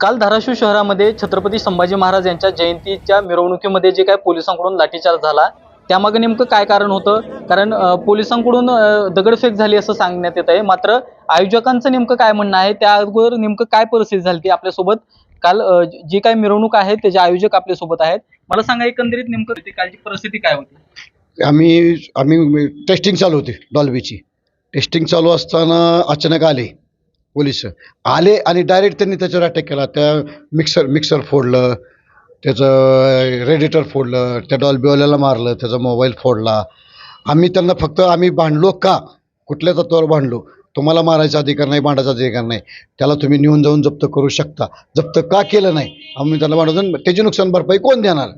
काल धाराशिव शहरामध्ये छत्रपती संभाजी महाराज यांच्या जयंतीच्या मिरवणुकीमध्ये जे काय पोलिसांकडून लाठीचार्ज झाला त्यामागे नेमकं काय कारण होतं? कारण पोलिसांकडून दगडफेक झाली असं सांगण्यात येत आहे. मात्र आयोजकांचं नेमकं काय म्हणणं आहे? त्या अगोदर नेमकं काय परिस्थिती झाली ती आपल्यासोबत? काल जी काय मिरवणूक आहे त्याचे आयोजक आपल्यासोबत आहेत. मला सांगा एकंदरीत नेमकं कालची परिस्थिती काय होती? आम्ही आम्ही टेस्टिंग चालू होती डॉल्बीची. टेस्टिंग चालू असताना अचानक आले. पोलीस आले आणि डायरेक्ट त्यांनी त्याच्यावर अटॅक केला. त्या मिक्सर मिक्सर फोडलं त्याचं रेडिटर फोडलं त्या डॉलबिवाल्याला मारलं त्याचा मोबाईल फोडला. आम्ही त्यांना फक्त आम्ही भांडलो का? कुठल्या तत्वावर भांडलो? तुम्हाला मारायचा अधिकार नाही भांडायचा अधिकार नाही. त्याला तुम्ही नेऊन जाऊन जप्त करू शकता. जप्त का केलं नाही? आम्ही त्याला भांडून त्याची नुकसान भरपाई कोण देणार?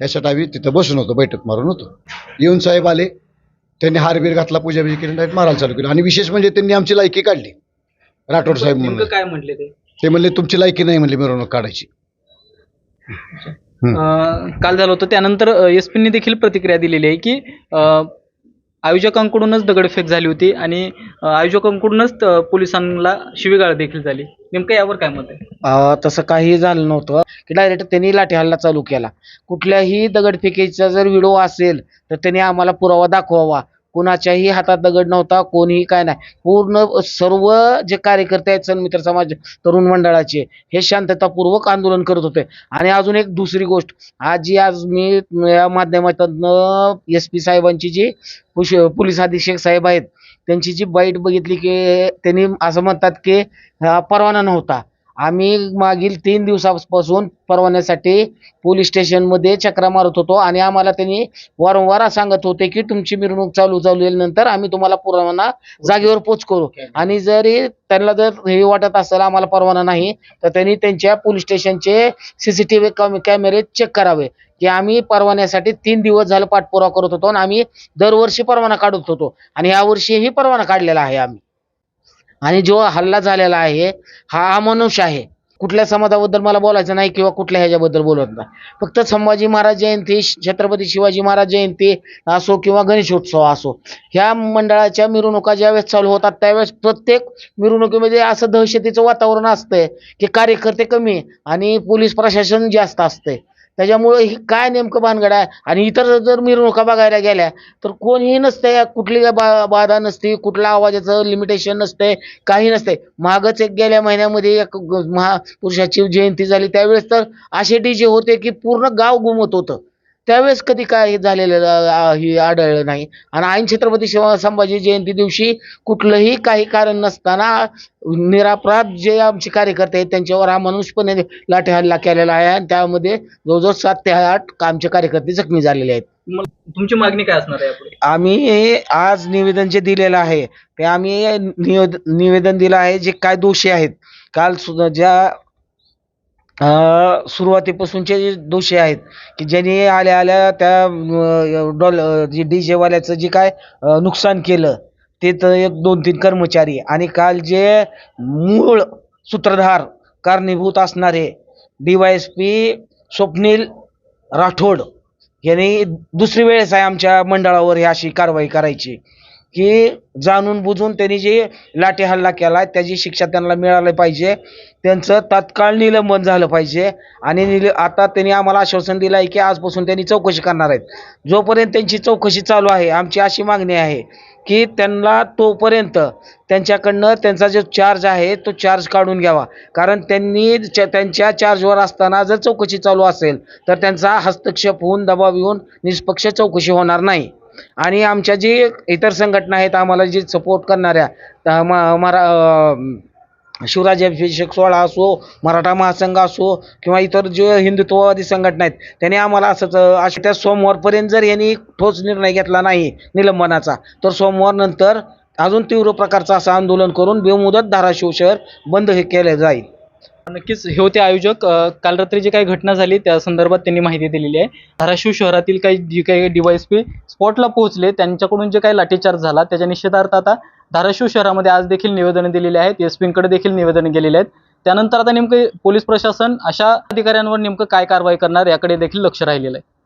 यासाठी आम्ही तिथं बसून होतो बैठक मारून होतो. येऊन साहेब आले. त्यांनी हारबीर घातला पूजाबिजा केली डायरेक्ट मारायला चालू केलं. आणि विशेष म्हणजे त्यांनी आमची लायकी काढली. राठोड साहेब नेमकं म्हणून काय म्हटले ते? ते म्हणले तुमची लायकी नाही म्हणले मिरवणूक काढायची. हम्म. अ, काल झालं होतं. त्यानंतर एस पींनी देखील प्रतिक्रिया दिलेली आहे की अ, आयोजकांकडूनच दगडफेक झाली होती आणि अ, आयोजकांकडूनच अ, पोलिसांना शिवीगाळ देखील झाली. नेमकं यावर काय मत आहे? अं, तसं काही झालं नव्हतं की डायरेक्ट त्यांनी लाठी हल्ला चालू केला. कुठल्याही दगडफेकीचा जर व्हिडिओ असेल तर त्यांनी आम्हाला पुरावा दाखवावा. कुणाच्याही हातात दगड नव्हता कोणीही काय नाही. पूर्ण सर्व जे कार्यकर्ते आहेत सन्मित्र समाज तरुण मंडळाचे हे शांततापूर्वक आंदोलन करत होते. आणि अजून एक दुसरी गोष्ट आज जी आज मी या माध्यमातून एस पी साहेबांची जी पोलीस अधीक्षक साहेब आहेत त्यांची जी बाईट बघितली की त्यांनी असं म्हणतात की हा परवाना नव्हता. आम्ही मागील तीन दिवसापासून परवान्यासाठी पोलीस स्टेशनमध्ये चक्रा मारत होतो आणि आम्हाला त्यांनी वारंवार सांगत होते की तुमची मिरवणूक चालू झाल्यानंतर आम्ही तुम्हाला परवाना जागेवर पोच करू आणि जरी त्यांना जर हे वाटत असेल आम्हाला परवाना नाही तर त्यांनी त्यांच्या पोलीस स्टेशनचे सीसीटीव्ही कॅमेरे चेक करावे. की आम्ही परवान्यासाठी तीन दिवस झालं पाठपुरावा करत होतो आणि आम्ही दरवर्षी परवाना काढत होतो. आणि यावर्षीही परवाना काढलेला आहे आम्ही. आणि जो हल्ला झालेला आहे हा अमानुष आहे. कुठल्या समाजाबद्दल मला बोलायचं नाही किंवा कुठल्या ह्याच्याबद्दल बोलत नाही. फक्त संभाजी महाराज जयंती छत्रपती शिवाजी महाराज जयंती असो किंवा गणेशोत्सव असो ह्या मंडळाच्या मिरवणुका ज्यावेळेस चालू होतात त्यावेळेस प्रत्येक मिरवणुकीमध्ये असं दहशतीचं वातावरण असतंय की कार्यकर्ते कमी आणि पोलीस प्रशासन जास्त असतंय. त्याच्यामुळं ही काय नेमकं भानगड आहे? आणि इतर जर मिरवणुका बघायला गेल्या तर कोणीही नसते कुठली बा बाधा नसते कुठल्या आवाजाचं लिमिटेशन नसते काही नसते. मागच एक गेल्या महिन्यामध्ये एक महापुरुषाची जयंती झाली त्यावेळेस तर असे डीजे होते की पूर्ण गाव घुमत होतं. त्यावेळेस कधी काय झालेलं हे आढळलं नाही. आणि ऐन छत्रपती शिवा संभाजी जयंती दिवशी कुठलंही काही कारण नसताना निरापराध जे आमचे कार्यकर्ते आहेत त्यांच्यावर हा मनुष्यपणे लाठी हल्ला केलेला आहे आणि त्यामध्ये जवळजवळ सात ते आठ आमचे कार्यकर्ते जखमी झालेले आहेत. तुमची मागणी काय असणार आहे आम्ही आज निवेदन जे दिलेलं आहे ते आम्ही निवेद निवेदन दिलं आहे जे काय दोषी आहेत. काल सुद्धा ज्या सुरुवातीपासूनचे जे दोषी आहेत की ज्यांनी आल्या आल्या त्या डॉल जे डी जेवाल्याचं जे काय नुकसान केलं ते तर एक दोन तीन कर्मचारी आणि काल जे मूळ सूत्रधार कारणीभूत असणारे D Y S P Swapnil Rathod यांनी दुसरी वेळेस आहे आमच्या मंडळावर ही अशी कारवाई करायची. की जाणून बुजून त्यांनी जे लाठी हल्ला केला त्याची शिक्षा त्यांना मिळाली पाहिजे. त्यांचं तात्काळ निलंबन झालं पाहिजे. आणि निल आता त्यांनी आम्हाला आश्वासन दिलं आहे की आजपासून त्यांनी चौकशी करणार आहेत. जोपर्यंत त्यांची चौकशी चालू आहे आमची अशी मागणी आहे की त्यांना तोपर्यंत त्यांच्याकडनं त्यांचा जो चार्ज आहे तो चार्ज काढून घ्यावा. कारण त्यांनी च- त्यांच्या चार्जवर असताना जर चौकशी चालू असेल तर त्यांचा हस्तक्षेप होऊन दबाव येऊन निष्पक्ष चौकशी होणार नाही. आणि आमच्या जी इतर संघटना आहेत आम्हाला जे सपोर्ट करणाऱ्या म- मरा शिवराज्याभिषेक सोहळा असो मराठा महासंघ असो किंवा इतर जे हिंदुत्ववादी संघटना आहेत त्यांनी आम्हाला असंच अं, अशा त्या सोमवारपर्यंत जर यांनी ठोस निर्णय घेतला नाही निलंबनाचा तर सोमवार नंतर अजून तीव्र प्रकारचं असं आंदोलन करून बेमुदत धाराशिव शहर बंद हे केलं जाईल. नक्कीच. हे होते आयोजक. अ, काल रात्री जी काही घटना झाली त्या संदर्भात त्यांनी माहिती दिलेली आहे. धाराशिव शहरातील काही जी काही डीवायएसपी स्पॉटला पोहोचले त्यांच्याकडून जे काही लाठीचार्ज झाला त्याच्या निषेधार्थ आता धाराशिव शहरामध्ये आज देखील निवेदनं दिलेली आहेत. एस देखील निवेदनं गेलेली आहेत. त्यानंतर आता नेमकं पोलीस प्रशासन अशा अधिकाऱ्यांवर नेमकं काय कारवाई करणार याकडे देखील लक्ष राहिलेलं आहे.